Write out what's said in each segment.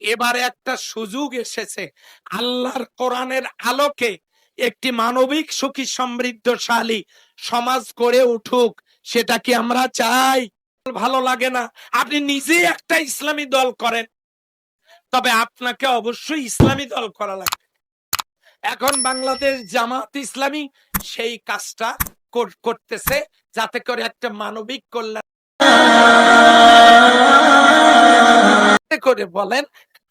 এবার একটা সুযোগ এসেছে। আল্লাহর কোরআনের আলোকে একটি মানবিক সুখী সমৃদ্ধশালী সমাজ করে উঠুক, সেটা কি আমরা চাই? ভালো লাগে না। আপনি নিজে একটা ইসলামী দল করেন। তবে আপনাকে অবশ্যই ইসলামী দল করা লাগবে। এখন বাংলাদেশ জামাত ইসলামী সেই কাজটা করতেছে, যাতে করে একটা মানবিক কল্যাণ করে বলেন,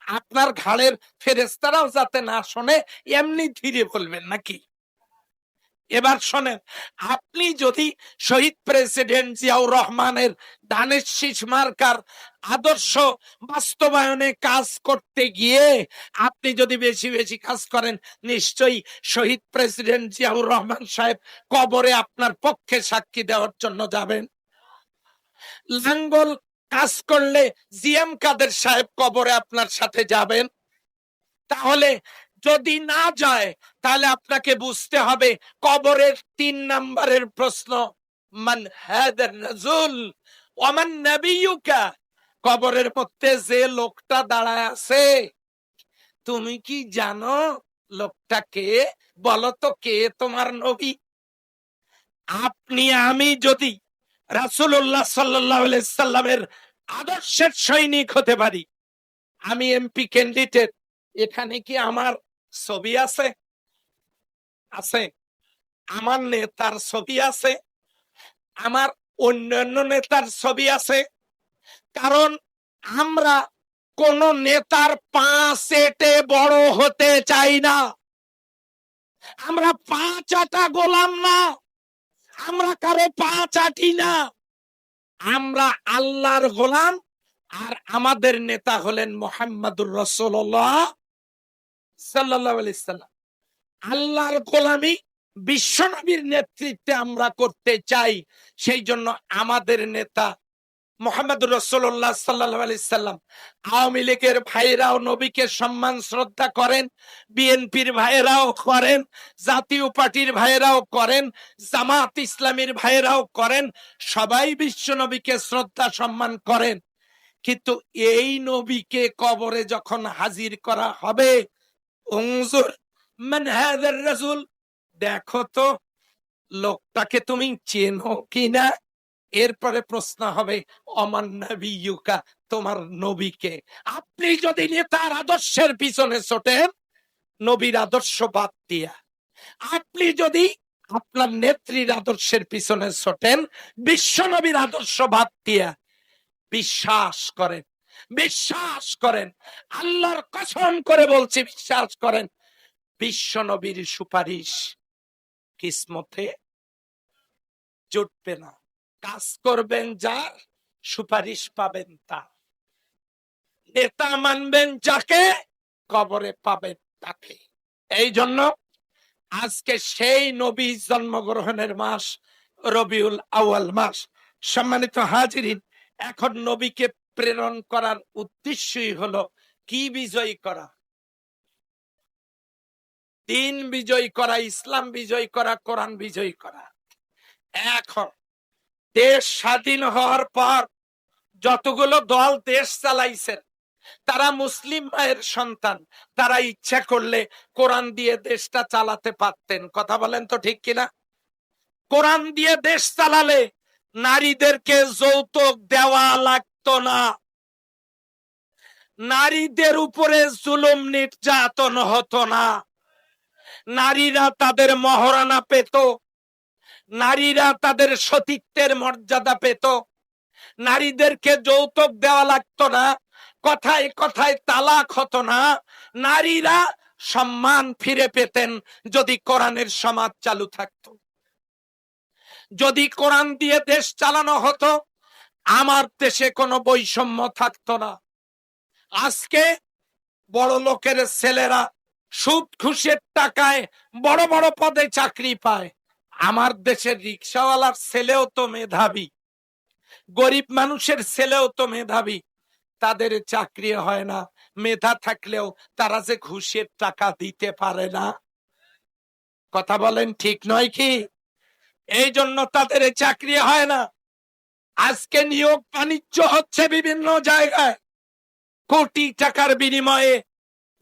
আপনার ঘাড়ের ফেরেস্তারাও যাতে না শোনে, এমনি ধীরে বলবেন নাকি? এবার শোনেন, আপনি যদি শহীদ প্রেসিডেন্ট জিয়াউর রহমানের দানের শীষ মার্কার আদর্শ বাস্তবায়নে কাজ করতে গিয়ে আপনি যদি বেশি বেশি কাজ করেন, নিশ্চয়ই শহীদ প্রেসিডেন্ট জিয়াউর রহমান সাহেব কবরে আপনার পক্ষে সাক্ষী দেওয়ার জন্য যাবেন। লাঙ্গল কাজ করলে জিএম কাদের সাহেব কবরে আপনার সাথে যাবেন? তাহলে যদি না যায়, তাহলে আপনাকে বুঝতে হবে কবরের তিন নম্বরের প্রশ্ন, মান হাদার রাজুল ওমান নবিয়ুকা? কবরের মধ্যে যে লোকটা দাঁড়ায় আছে, তুমি কি জানো লোকটা কে? বলো তো, কে তোমার নবী? আপনি, আমি যদি রাসূলুল্লাহ সাল্লাল্লাহু আলাইহি সাল্লামের আদর্শের সৈনিক হতে পারি। আমি এমপি ক্যান্ডিডেট এখানে কি আমার ছবি আছে? আছে। আমার নেতার ছবি আছে। আমার অন্যান্য নেতার ছবি আছে। কারণ আমরা কোন নেতার পা সেটে বড় হতে চাই না। আমরা পা চাটা গোলাম না। আমরা কারও পা চাটি না। আমরা আল্লাহর গোলাম, আর আমাদের নেতা হলেন মোহাম্মদুর রসোল্লাহ সাল্লাহ আল্লাহর গোলামি বিশ্বনবীর নেতৃত্বে আমরা করতে চাই, সেই জন্য আমাদের নেতা মোহাম্মদ রসুল্লাহ সাল্লাহ আলি সাল্লাম। আওয়ামী লীগের ভাইরাও নবীকে সম্মান, শ্রদ্ধা করেন, বিএনপির ভাইরাও করেন, জাতীয় পার্টির ভাইরাও করেন, জামাত ইসলামীর ভাইরাও করেন, সবাই বিশ্ব নবীকে শ্রদ্ধা, সম্মান করেন। কিন্তু এই নবীকে কবরে যখন হাজির করা হবে দেখো তো, লোকটাকে তুমি চেনো কিনা? এরপরে প্রশ্ন হবে, অমান নবিয়ুকা, তোমার নবীকে? আপনি যদি নেতার আদর্শের পিছনে ছোটেন, নবীর আদর্শ বাদ দিয়া। আপনি যদি আপনার নেত্রীর আদর্শের পিছনে ছোটেন, বিশ্ব নবীর আদর্শ বাদ দিয়া বিশ্বাস করেন বিশ্বাস করেন, আল্লাহর কসম করে বলছি বিশ্বাস করেন, বিশ্ব নবীর সুপারিশ কিসমতে জুটবে না। কাজ করবেন যার সুপারিশ পাবেন তা নেতা মানবেন যাকে, কবরে পাবেন তাকে। এই জন্য আজকে সেই নবী জন্মগ্রহণের মাস, রবিউল আউয়াল মাস। সম্মানিত হাজিরিন, এখন নবীকে প্রেরণ করার উদ্দেশ্যই হলো কি বিজয়ী করা? দিন বিজয়ী করা, ইসলাম বিজয়ী করা, কোরআন বিজয়ী করা। এখন দেশ স্বাধীন হওয়ার পর যতগুলো দল দেশ চালাইছেন তারা মুসলিম মায়ের সন্তান। তারা ইচ্ছা করলে কোরআন দিয়ে দেশটা চালাতে পারতেন। কথা বলেন তো ঠিক কিনা? কোরআন দিয়ে দেশ চালালে নারীদেরকে যৌতুক দেওয়া লাগতো না। নারীদের উপরে জুলুম নির্যাতন হতো না। নারীরা তাদের মহারানা পেত নারীরা তাদের সতীত্বের মর্যাদা পেত। নারীদেরকে যৌতুক দেওয়া লাগতো না। কথায় কথায় তালাক হতো না। নারীরা সম্মান ফিরে পেতেন যদি কোরআনের সমাজ চালু থাকতো। যদি কোরআন দিয়ে দেশ চালানো হতো, আমার দেশে কোনো বৈষম্য থাকতো না। আজকে বড় লোকের ছেলেরা সুদ, ঘুষের টাকায় বড় বড় পদে চাকরি পায়। আমার দেশের রিক্সাওয়ালার ছেলেও তো মেধাবী। গরিব মানুষের ছেলেও তো মেধাবী। তাদের চাকরি হয় না। মেধা থাকলেও তারা যে ঘুষের টাকা দিতে পারে না। কথা বলেন ঠিক নয় কি? এই জন্য তাদের চাকরি হয় না। আজকে নিয়োগ বাণিজ্য হচ্ছে বিভিন্ন জায়গায়। কোটি টাকার বিনিময়ে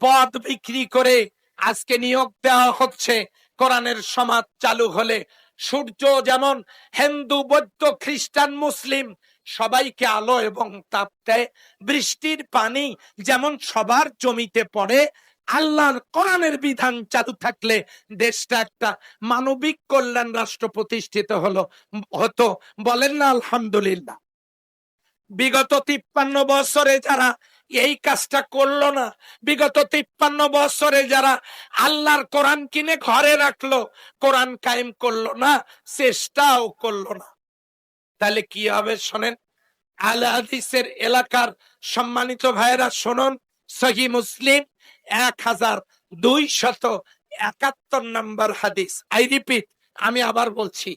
পদ বিক্রি করে আজকে নিয়োগ দেওয়া হচ্ছে। কোরআনের সমাজ চালু হলে সূর্য যেমন হিন্দু, বৌদ্ধ, খ্রিস্টান, মুসলিম সবাইকে আলো এবং তাপ দেয়, বৃষ্টির পানি যেমন সবার জমিতে পড়ে, আল্লাহর কোরআনের বিধান চালু থাকলে দেশটা একটা মানবিক কল্যাণ রাষ্ট্র প্রতিষ্ঠিত হলো, হতো বলেন না আলহামদুলিল্লাহ। বিগত তিপ্পান্ন বছরে যারা এই কাজটা করল না। বিগত তিপ্পান্ন বছরে যারা আল্লাহর কোরআন কিনে ঘরে রাখল, কোরআন কায়েম করল না, চেষ্টাও করল না। তাহলে কি হবে শোনেন? আল হাদিসের এলাকার সম্মানিত ভাইয়েরা শুনুন, সহি মুসলিম, এক হাজার দুই শত একাত্তর নম্বর হাদিস। আই রিপিট, আমি আবার বলছি,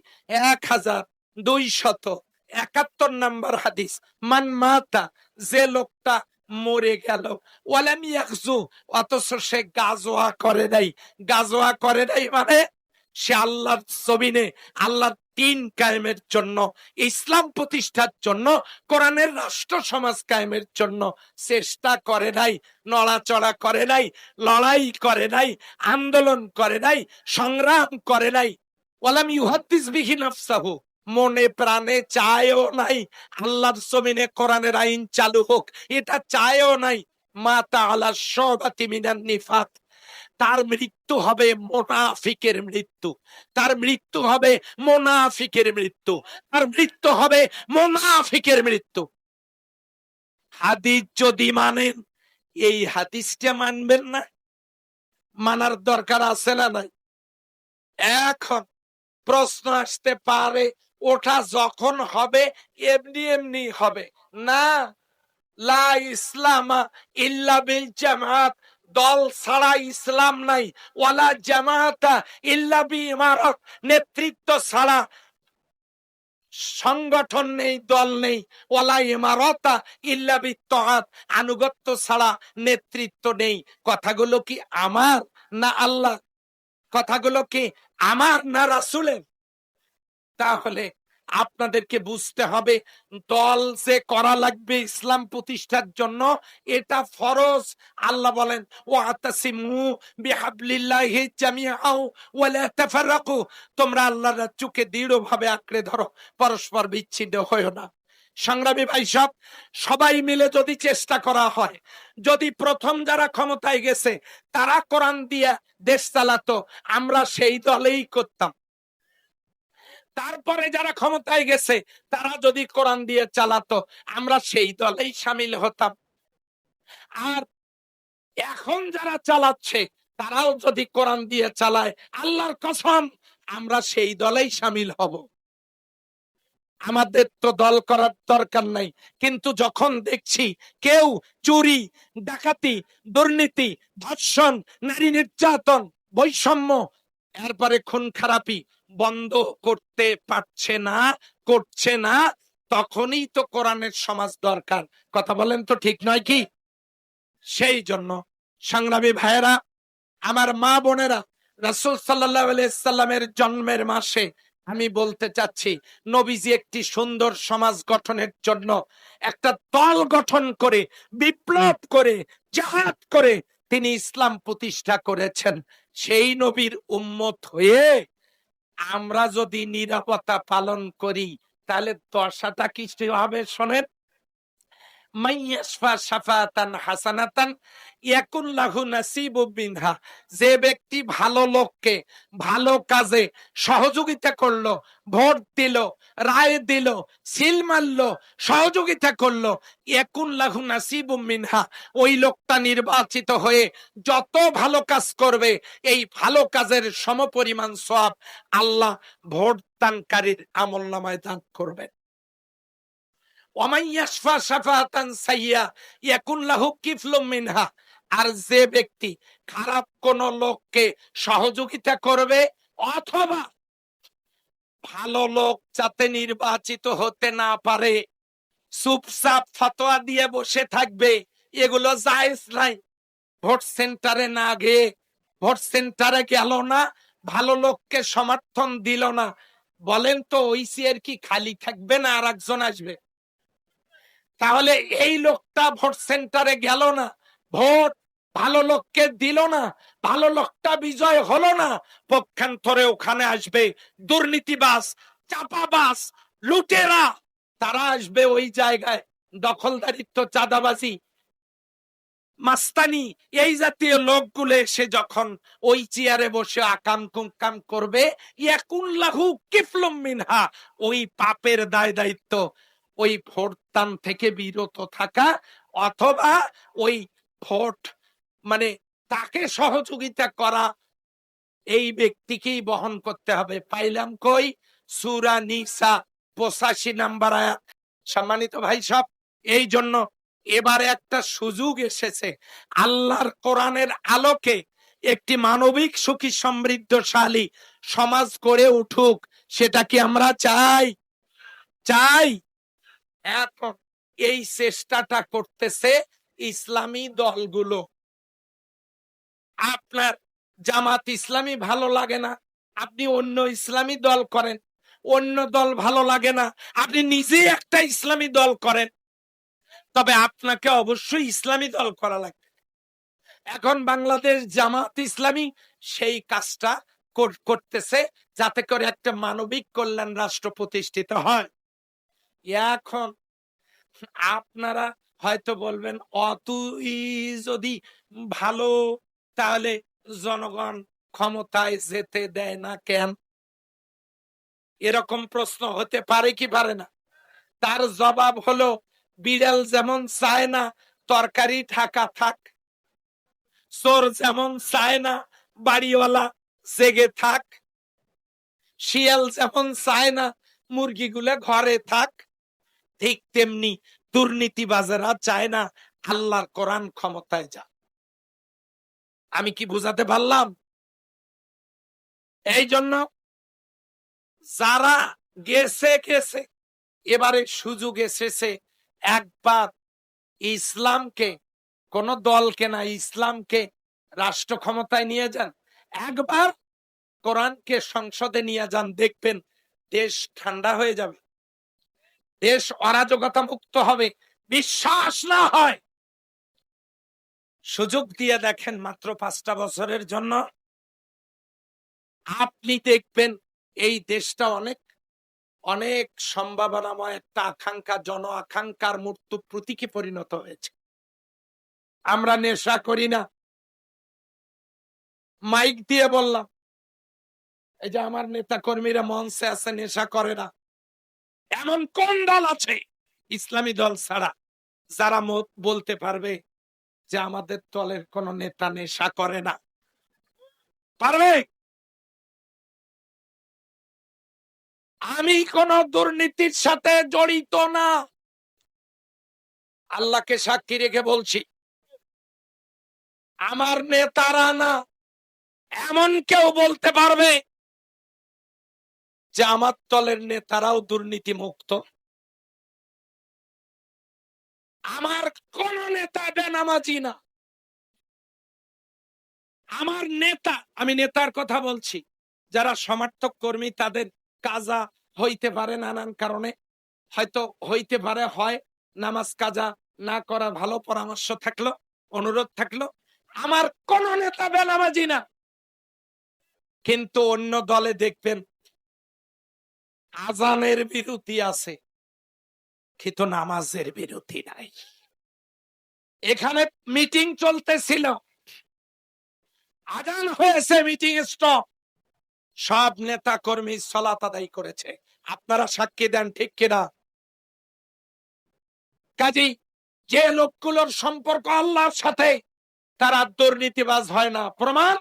এক হাজার দুই শত একাত্তর নম্বর হাদিস। মান মাতা, যে লোকটা মরে গেল। ওয়ালাম ইয়াকজু অথচ সে গাজোয়া করে নাই। গাজোয়া করে নাই মানে সে আল্লাহর জমিনে, আল্লাহর দিন কায়েমের জন্য, ইসলাম প্রতিষ্ঠার জন্য, কোরআনের রাষ্ট্র সমাজ কায়েমের জন্য চেষ্টা করে নাই, নড়াচড়া করে নাই, লড়াই করে নাই, আন্দোলন করে নাই, সংগ্রাম করে নাই। ওয়ালাম ইউহাদ্দিস বিহি নাফসাহু। মনে প্রাণে চায়ও নাই। আল্লাহর জমিনে কোরআনের আইন চালু হোক, এটা চায়ও নাই। মাতা আলা সবাতি মিনান নিফাত তার মৃত্যু হবে মোনাফিকের মৃত্যু। তার মৃত্যু হবে মোনাফিকের মৃত্যু। তার মৃত্যু হবে মোনাফিকের মৃত্যু। হাদিস যদি মানেন, এই হাদিসটা মানবেন না। মানার দরকার আছে না নাই? এখন প্রশ্ন আসতে পারে ওটা যখন হবে, এমনি এমনি হবে। না, লা ইসলামা ইল্লা বিল জামাত। দল ছাড়া ইসলাম নাই। ওয়ালা জামাতা ইল্লা বি ইমারত। নেতৃত্ব ছাড়া সংগঠন নেই, দল নেই। ওয়ালা ইমারতা ইল্লা বি তাআত। আনুগত্য ছাড়া নেতৃত্ব নেই। কথাগুলো কি আমার না আল্লাহ? কথাগুলো কি আমার না রাসূলের? তাহলে আপনাদেরকে বুঝতে হবে, দল যে করা লাগবে ইসলাম প্রতিষ্ঠার জন্য, এটা ফরজ। আল্লাহ বলেন ও আতাসিমু বিহাবলিল্লাহি জামিআও ওয়ালা তাফাররাকু। তোমরা আল্লাহর চুকে দৃঢ়ভাবে আঁকড়ে ধরো, পরস্পর বিচ্ছিন্ন হয়েও না। সংগ্রামী ভাই সব সবাই মিলে যদি চেষ্টা করা হয়, যদি প্রথম যারা ক্ষমতায় গেছে, তারা কোরআন দিয়া দেশ চালাতো, আমরা সেই দলেই করতাম। তারপরে যারা ক্ষমতায় গেছে, তারা যদি কোরআন দিয়ে চালাতো, আমরা সেই দলেই সামিল হতাম। আর এখন যারা চালাচ্ছে, তারাও যদি কোরআন দিয়ে চালায়, আল্লাহর কসম, আমরা সেই দলেই সামিল হব। আমাদের তো দল করার দরকার নাই, কিন্তু যখন দেখছি কেউ চুরি, ডাকাতি, দুর্নীতি, ধর্ষণ, নারী নির্যাতন, বৈষম্য, এরপরে খুন খারাপি বন্ধ করতে পারছে না, করছে না, তখনই তো কোরআনের সমাজ দরকার। কথা বলেন তো ঠিক নয় কি? সেই জন্য সংগ্রামী ভাইয়েরা, আমার মা বোনেরা, রাসূল সাল্লামের জন্মের মাসে আমি বলতে চাচ্ছি, নবীজি একটি সুন্দর সমাজ গঠনের জন্য একটা দল গঠন করে, বিপ্লব করে জাহাদ করে তিনি ইসলাম প্রতিষ্ঠা করেছেন। সেই নবীর উম্মত হয়ে আমরা যদি নিরাপত্তা পালন করি তাহলে দশাটা কি হবে শোনেন মাইয়াশফা শাফাতান হাসানাতান ইয়াকুন লাহু নাসিবু মিনহা যে ব্যক্তি ভালো লোককে, ভালো কাজে সহযোগিতা করল, ভোট দিল, রায় দিল, সিল মারলো, সহযোগিতা করল, ইয়াকুন লাহু নাসিবু মিনহা। ওই লোকটা নির্বাচিত হয়ে যত ভালো কাজ করবে, এই ভালো কাজের সমপরিমাণ সব আল্লাহ ভোট দানকারীর আমল নামায় দান করবেন। আর যে ব্যক্তি খারাপ কোন লোককে সহযোগিতা করবে অথবা ভালো লোক যাতে নির্বাচিত হতে না পারে, চুপচাপ ফতোয়া দিয়ে বসে থাকবে, এগুলো জায়েজ নাই। ভোট সেন্টারে না গিয়ে, ভোট সেন্টারে গেল না, ভালো লোককে সমর্থন দিল না। বলেন তো, ওই চেয়ার কি খালি থাকবে না আর একজন আসবে? তাহলে এই লোকটা ভোট সেন্টারে গেল না। ভোট ভালো লোককে দিল না, ভালো লোকটা বিজয় হলো না। পক্ষান্তরে ওখানে আসবে দুর্নীতিবাস চাপাবাস লুটেরা। তারা আসবে ওই জায়গায়, দখলদারিত্ব, চাঁদাবাজি, মাস্তানি। এই জাতীয় লোকগুলো এসে যখন ওই চেয়ারে বসে আকাম কুমকাম করবে ইয়াকুল্লাহু কিফলুম মিনহা, ওই পাপের দায় দায়িত্ব ওই ভোটদান থেকে বিরত থাকা অথবা ওই ভোট মানে তাকে সহযোগিতা করা, এই ব্যক্তিকেই বহন করতে হবে। পাইলাম কই? সুরা নিসা, পঁচাশি নাম্বার আয়াত। সম্মানিত ভাই সব, এই জন্য এবারে একটা সুযোগ এসেছে। আল্লাহর কোরআনের আলোকে একটি মানবিক সুখী সমৃদ্ধশালী সমাজ গড়ে উঠুক, সেটা কি আমরা চাই? চাই। এই চেষ্টাটা করতেছে ইসলামী দলগুলো। আপনার জামাত ইসলামী ভালো লাগে না, আপনি অন্য ইসলামী দল করেন, অন্য দল ভালো লাগে না, আপনি নিজেই একটা ইসলামী দল করেন। তবে আপনাকে অবশ্যই ইসলামী দল করা লাগবে। এখন বাংলাদেশ জামাত ইসলামী সেই কাজটা করতেছে যাতে করে একটা মানবিক কল্যাণ রাষ্ট্র প্রতিষ্ঠিত হয়। এখন আপনারা হয়তো বলবেন, অতুই যদি ভালো, তাহলে জনগণ ক্ষমতায় যেতে দেয় না কেন? এরকম প্রশ্ন হতে পারে কি পারে না? তার জবাব হলো, বিড়াল যেমন চায় না, তরকারি ঢাকা থাক। চোর যেমন চায় না, বাড়িওয়ালা জেগে থাক। শিয়াল যেমন চায় না, মুরগিগুলো ঘরে থাক। ঠিক তেমনি দুর্নীতিবাজেরা চায় না আল্লাহর কোরআন ক্ষমতায় যা আমি কি বুঝাতে পারলাম? এই জন্য যারা গেছে গেছে, এবারে সুযোগ এসেছে, একবার ইসলামকে, কোন দলকে না, ইসলামকে রাষ্ট্র ক্ষমতায় নিয়ে যান, একবার কোরআনকে সংসদে নিয়ে যান, দেখবেন দেশ ঠান্ডা হয়ে যাবে। দেশ অরাজকতা মুক্ত হবে। বিশ্বাস না হয়। সুযোগ দিয়ে দেখেন মাত্র পাঁচটা বছরের জন্য। আপনি দেখবেন এই দেশটা অনেক অনেক সম্ভাবনাময় একটা আকাঙ্ক্ষা, জন আকাঙ্ক্ষার মূর্ত প্রতীকে পরিণত হয়েছে। আমরা নেশা করি না। মাইক দিয়ে বললাম, এই যে আমার নেতা কর্মীরা মঞ্চে আছে, নেশা করে না। এমন কোন দল আছে ইসলামী দল ছাড়া যারা মত বলতে পারবে যে আমাদের দলের কোন নেতা নেশা করে না? পারবে? আমি কোন দুর্নীতির সাথে জড়িত না। আল্লাহকে সাক্ষী রেখে বলছি, আমার নেতারা না, এমন কেউ বলতে পারবে যে আমার দলের নেতারাও দুর্নীতি মুক্ত আমার কোন নেতা বেনামাজি না। আমার নেতা, আমি নেতার কথা বলছি, যারা সমর্থক কর্মী, তাদের কাজা হইতে পারে নানান কারণে। হয়তো হইতে পারে, হয় নামাজ কাজা না করা ভালো পরামর্শ থাকল, অনুরোধ থাকল। আমার কোন নেতা বেনামাজি না। কিন্তু অন্য দলে দেখবেন আজানের বিরতি আছে, কিন্তু নামাজের বিরতি নাই। এখানে মিটিং চলতেছিল। আজান হয়েছে, মিটিং স্টপ। সব নেতা কর্মী সলাত আদায় করেছে। আপনারা সাক্ষী দেন, ঠিক কিনা? কাজী, যে লোকগুলোর সম্পর্ক আল্লাহর সাথে, তারা দুর্নীতিবাজ হয় না। প্রমাণ?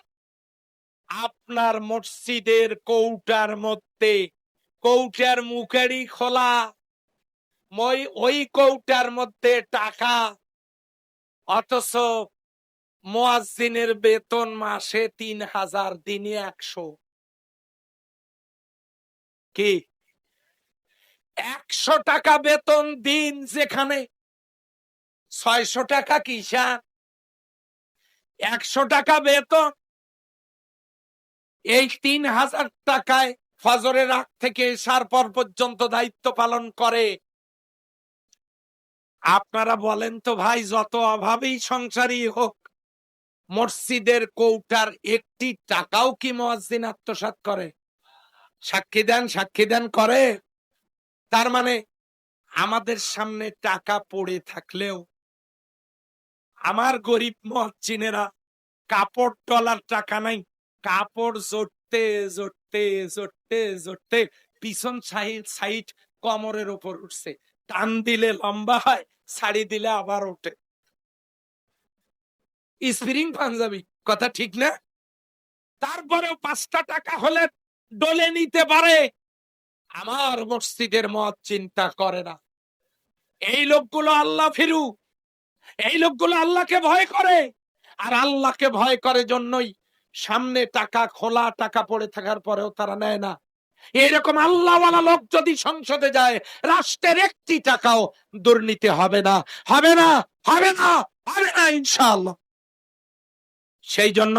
আপনার মসজিদের কৌটার মধ্যে কৌটার মুখেরই খোলা। মই ওই কৌটার মধ্যে টাকা। অথচ মোয়াজ্জিনের বেতন মাসে তিন হাজার দিনে একশো। কি? একশো টাকা বেতন দিন যেখানে। ছয়শো টাকা কিসা? একশো টাকা বেতন। এই তিন হাজার টাকায় ফজরের আগ থেকে সার পর পর্যন্ত দায়িত্ব পালন করে। আপনারা বলেন তো ভাই, যত অভাবেই সংসারই হোক, মসজিদের কৌটার একটি টাকাও কি মহাজিন আত্মসাৎ করে? সাক্ষী দেন সাক্ষী দেন করে। তার মানে আমাদের সামনে টাকা পড়ে থাকলেও আমার গরিব মহাজিনেরা কাপড় টলার টাকা নাই, কাপড় জড়তে জড়তে জড়তে জড়তে পিছন সাইড কমরের উপর উঠছে। টান দিলে লম্বা হয় শাড়ি দিলে আবার ওঠে। স্প্রিং পাঞ্জাবি, কথা ঠিক না? তারপরেও পাঁচটা টাকা হলে ডলে নিতে পারে। আমার মসজিদের মত চিন্তা করে না। এই লোকগুলো আল্লাহ ফিরু। এই লোকগুলো আল্লাহকে ভয় করে। আর আল্লাহকে ভয় করে জন্যই সামনে টাকা খোলা, টাকা পড়ে থাকার পরেও তারা নেয় না। এরকম আল্লাহওয়ালা লোক যদি সংসদে যায়, রাষ্ট্রের একটি টাকাও দুর্নীতি হবে না। হবে না হবে না হবে না, ইনশাআল্লাহ। সেই জন্য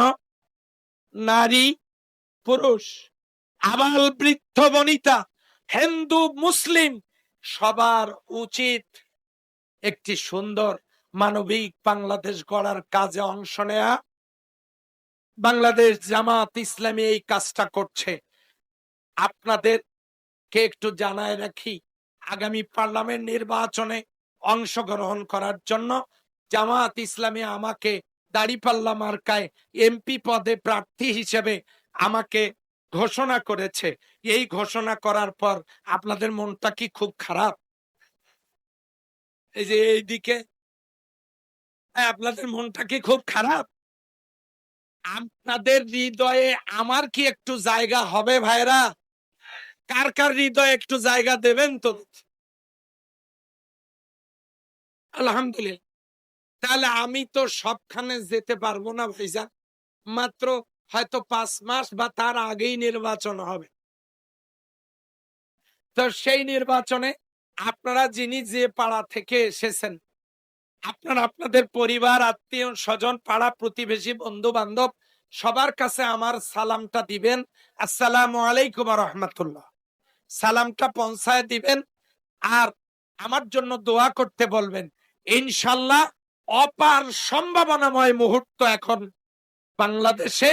নারী, পুরুষ, আবাল বৃদ্ধ, বনিতা, হিন্দু, মুসলিম, সবার উচিত একটি সুন্দর মানবিক বাংলাদেশ গড়ার কাজে অংশ নেয়া। বাংলাদেশ জামাত ইসলামী এই কাজটা করছে। আপনাদেরকে একটু জানায় রাখি আগামী পার্লামেন্ট নির্বাচনে অংশগ্রহণ করার জন্য জামাত ইসলামী আমাকে দাড়িপাল্লা মার্কায় এমপি পদে প্রার্থী হিসেবে আমাকে ঘোষণা করেছে। এই ঘোষণা করার পর আপনাদের মনটা কি খুব খারাপ? এই যে এইদিকে হ্যাঁ, আপনাদের মনটা কি খুব খারাপ? আপনাদের হৃদয়ে আমার কি একটু জায়গা হবে ভাইরা? কার কার হৃদয়ে একটু জায়গা দেবেন তো? আলহামদুলিল্লাহ। তাহলে আমি তো সবখানে যেতে পারব না ভাইজান। মাত্র হয়তো পাঁচ মাস বা তার আগেই নির্বাচন হবে। তো সেই নির্বাচনে আপনারা যিনি যে পাড়া থেকে এসেছেন, আপনারা আপনাদের পরিবার, আত্মীয়, স্বজন, পাড়া, প্রতিবেশী বন্ধু বান্ধব সবার কাছে আমার সালামটা দিবেন। আসসালামু আলাইকুম রহমতুল্লাহ। সালামটা পৌঁছায় দিবেন আর আমার জন্য দোয়া করতে বলবেন। ইনশাল্লাহ অপার সম্ভাবনাময় মুহূর্ত এখন বাংলাদেশে।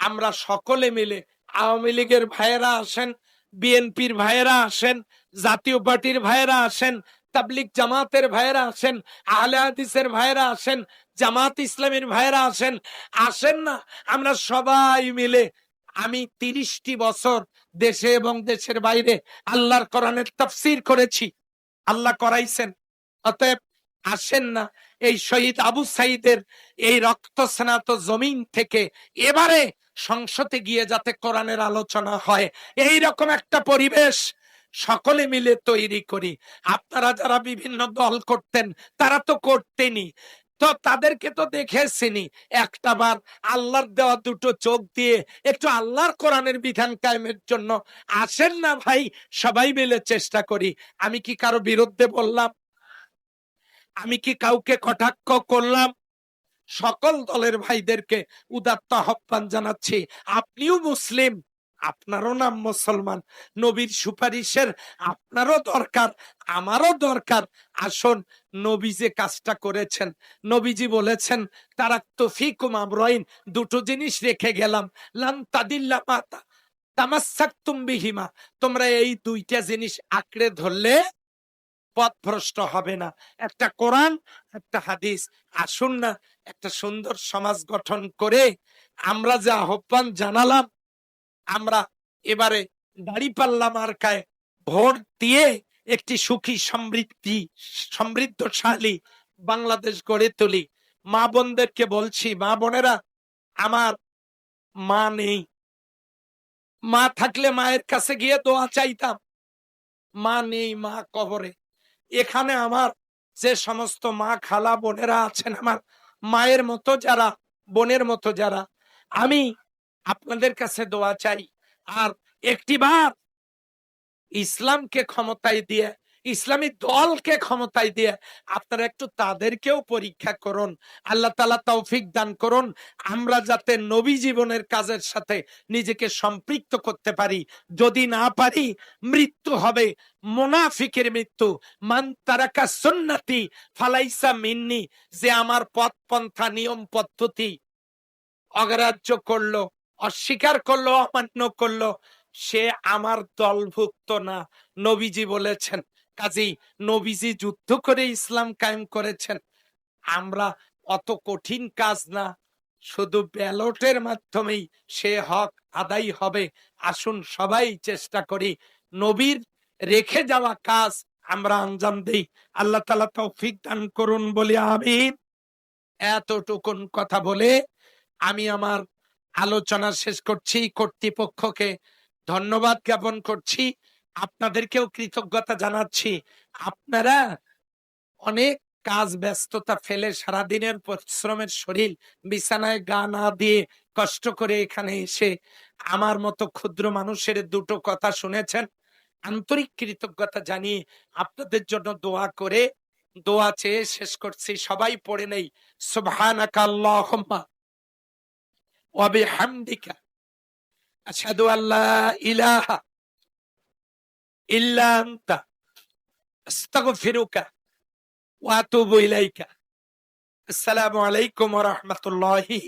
আমরা সকলে মিলে আওয়ামী লীগের ভাইয়েরা আসেন, বিএনপির ভাইয়েরা আসেন, জাতীয় পার্টির ভাইয়েরা আসেন তাবলিক জামাতের ভাইয়েরা আসেন, আহলে হাদিসের ভাইয়েরা আসেন জামাত ইসলামের ভাইয়েরা আসেন আসেন না, আমরা সবাই মিলে, আমি তিরিশটি বছর দেশে এবং দেশের বাইরে আল্লাহর কোরআনের তাফসীর করেছি, আল্লাহ করাইছেন, অতএব আসেন না, এই শহীদ আবু সাইদের এই রক্ত স্নাত জমিন থেকে এবারে সংসদে গিয়ে যাতে কোরআনের আলোচনা হয়, এই রকম একটা পরিবেশ সকলে মিলে তৈরি করি। আপনারা যারা বিভিন্ন দল করতেন, তারা তো করতেনি তো তাদেরকে তো দেখেছিনি। একটা বার আল্লাহর দেওয়া দুটো চোখ দিয়ে একটু আল্লাহর কোরআনের বিধান কায়েমের জন্য, আসেন না ভাই, সবাই মিলে চেষ্টা করি। আমি কি কারও বিরুদ্ধে বললাম? আমি কি কাউকে কটাক্ষ করলাম? সকল দলের ভাইদেরকে উদাত্ত আহ্বান জানাচ্ছি। আপনিও মুসলিম আপনারও নাম মুসলমান। নবীর সুপারিশের আপনারও দরকার, আমারও দরকার। আসুন, নবী যে কাজটা করেছেন, নবীজি বলেছেন তারা তফিকুম আমরাইন, দুটো জিনিস রেখে গেলাম, লান তাদিল্লা মাতা তামাসাক্তুম বিহিমা। তোমরা এই দুইটা জিনিস আঁকড়ে ধরলে পথভ্রষ্ট হবে না। একটা কোরআন, একটা হাদিস। আসুন না, একটা সুন্দর সমাজ গঠন করে আমরা যে আহ্বান জানালাম আমরা এবারে দাড়িপাল্লা মার্কায় ভোট দিয়ে একটি সুখী সমৃদ্ধি, সমৃদ্ধশালী বাংলাদেশ গড়ে তুলি। মা বোনদেরকে বলছি, মা বোনেরা, আমার মা নেই। মা থাকলে মায়ের কাছে গিয়ে দোয়া চাইতাম। মা নেই মা কবরে। এখানে আমার যে সমস্ত মা খালা বোনেরা আছেন, আমার মায়ের মতো যারা, বোনের মতো যারা, আমি আপনাদের কাছে দোয়া চাই। আর একটিবার ইসলামকে ক্ষমতায় দিয়ে, ইসলামী দলকে ক্ষমতায় দিয়ে আপনারা একটু তাদেরকেও পরীক্ষা করুন। আল্লাহ তালা তৌফিক দান করুন। আমরা যাতে নবী জীবনের কাজের সাথে নিজেকে সম্পৃক্ত করতে পারি। যদি না পারি, মৃত্যু হবে। মোনাফিকের মৃত্যু। মান তারাকা সুন্নতি ফালাইসা মিন্নি। যে আমার পথ পন্থা নিয়ম, পদ্ধতি অগ্রাহ্য করল অস্বীকার করল, অমান্য করল, সে আমার দলভুক্ত না, নবীজি বলেছেন। কাজেই নবীজি যুদ্ধ করে ইসলাম কায়েম করেছেন। আমরা অত কঠিন কাজ না, শুধু ব্যালটের মাধ্যমেই সে হক আদায় হবে। আসুন সবাই চেষ্টা করি, নবীর রেখে যাওয়া কাজ আমরা আঞ্জাম দিই। আল্লাহ তালা তৌফিক দান করুন বলে আমি এতটুকুন কথা বলে আমি আমার আলোচনা শেষ করছি, কর্তৃপক্ষকে ধন্যবাদ জ্ঞাপন করছি, আপনাদেরকেও কৃতজ্ঞতা জানাচ্ছি। আপনারা অনেক কাজ, ব্যস্ততা ফেলে সারাদিনের পরিশ্রমের শরীর বিছানায় গা না দিয়ে কষ্ট করে এখানে এসে আমার মতো ক্ষুদ্র মানুষের দুটো কথা শুনেছেন। আন্তরিক কৃতজ্ঞতা জানিয়ে আপনাদের জন্য দোয়া করে দোয়া চেয়ে শেষ করছি। সবাই পড়ে নেই। সুবহানাকা আল্লাহুম্মা ওয়া বিহামদিকা আশহাদু ইলাহা ইল্লা আনতা, আস্তাগফিরুকা ওয়া আতুবু ইলাইকা। আসসালামু আলাইকুম ওয়া রাহমাতুল্লাহি